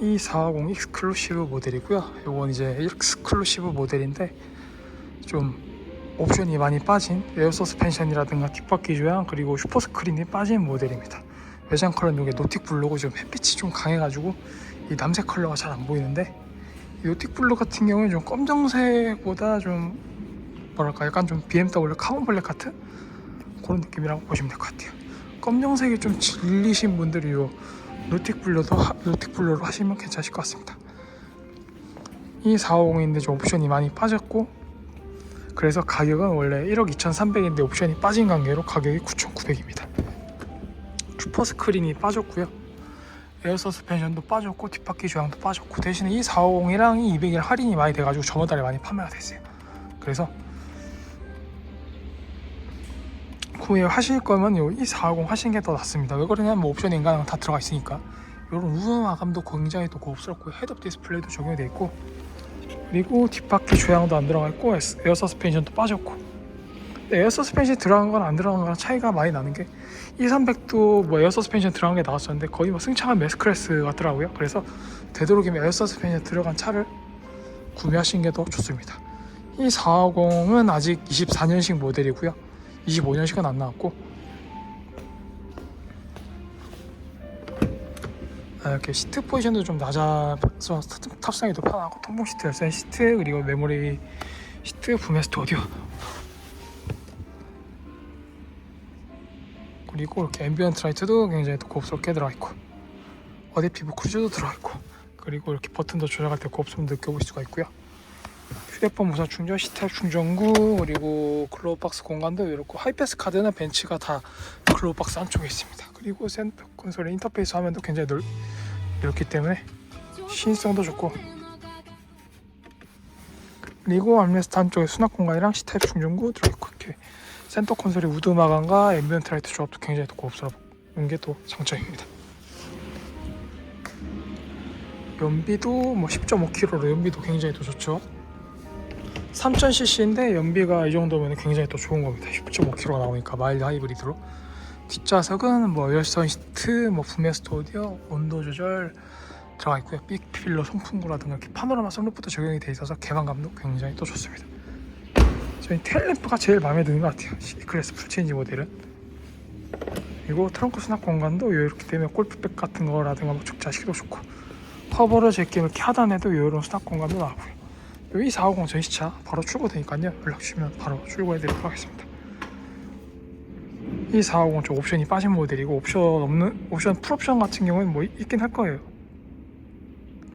E450 익스클루시브 모델이고요. 이건 이제 익스클루시브 모델인데 좀 옵션이 많이 빠진 에어 서스펜션이라든가 뒷바퀴 조향 그리고 슈퍼 스크린이 빠진 모델입니다. 외장 컬러는 이게 노틱 블루고 좀 햇빛이 좀 강해가지고 이 남색 컬러가 잘 안 보이는데 이 노틱 블루 같은 경우는 좀 검정색보다 좀 뭐랄까 약간 좀 BMW 카본 블랙 같은 그런 느낌이라고 보시면 될 것 같아요. 검정색이 좀 질리신 분들이 요 노틱 블루도 하- 노틱 블루로 하시면 괜찮으실 것 같습니다. 이 450인데 좀 옵션이 많이 빠졌고 그래서 가격은 원래 1억 2,300인데 옵션이 빠진 관계로 가격이 9,900입니다. 슈퍼 스크린이 빠졌고요. 에어 서스펜션도 빠졌고 뒷바퀴 조향도 빠졌고 대신에 이 450이랑 이 200일 할인이 많이 돼가지고 저번 달에 많이 판매가 됐어요. 그래서 구매하실 거면 요 E450 하시는 게 더 낫습니다. 왜 그러냐면 뭐 옵션 인간은 다 들어가 있으니까 이런 우드 마감도 굉장히 또 고급스럽고 헤드업 디스플레이도 적용이 돼 있고 그리고 뒷바퀴 조향도 안 들어가 있고 에어 서스펜션도 빠졌고 에어 서스펜션이 들어간 건 안 들어간 거랑 차이가 많이 나는 게 E300도 뭐 에어 서스펜션 들어간 게 나왔었는데 거의 뭐 승차감 매스클래스 같더라고요. 그래서 되도록이면 에어 서스펜션 들어간 차를 구매하시는 게 더 좋습니다. 이 450은 아직 24년식 모델이고요. 25년식은 안 나왔고 아, 이렇게 시트 포지션도 좀 낮아서 탑- 탑승에도 편하고 통풍 시트, 열선 시트 그리고 메모리 시트, 부메스트 오디오 그리고 이렇게 앰비언트 라이트도 굉장히 또 고급스럽게 들어가 있고 어디 피부 크루즈도 들어가 있고 그리고 이렇게 버튼도 조작할 때 고급스러움 느껴볼 수가 있고요. 휴대폰 무선 충전, C타입 충전구 그리고 클로우 박스 공간도 이렇고 하이패스 카드는 벤츠가 다 클로우 박스 안쪽에 있습니다. 그리고 센터 콘솔의 인터페이스 화면도 굉장히 넓 넓기 때문에 시인성도 좋고 그리고 암레스트 한쪽에 수납 공간이랑 C타입 충전구 들어있고 이렇게 센터 콘솔의 우드 마감과 앰비언트 라이트 조합도 굉장히 또 고급스러운 게 또 장점입니다. 연비도 뭐 10.5kg로 연비도 굉장히 또 좋죠. 3000cc인데 연비가 이 정도면 굉장히 또 좋은 겁니다. 10.5kg가 나오니까 마일드 하이브리드로. 뒷좌석은 뭐 열선 시트, 뭐 부메스트 오디오, 온도 조절 들어가 있고요. 빅필러 송풍구라든가 이렇게 파노라마 선루프도 적용이 돼 있어서 개방감도 굉장히 또 좋습니다. 저희 테일램프가 제일 마음에 드는 것 같아요. C클래스 풀체인지 모델은. 그리고 트렁크 수납 공간도 이렇게 되면 골프백 같은 거라든가 뭐 축자식도 좋고 커버를 제끼면 이렇게 하단에도 이런 수납 공간도 나오고요. 여기 450 전시차 바로 출고되니까요. 연락 주시면 바로 출고해드리도록 하겠습니다. 이450좀 옵션이 빠진 모델이고 옵션 없는 옵션 풀옵션 같은 경우는 뭐 있긴 할 거예요.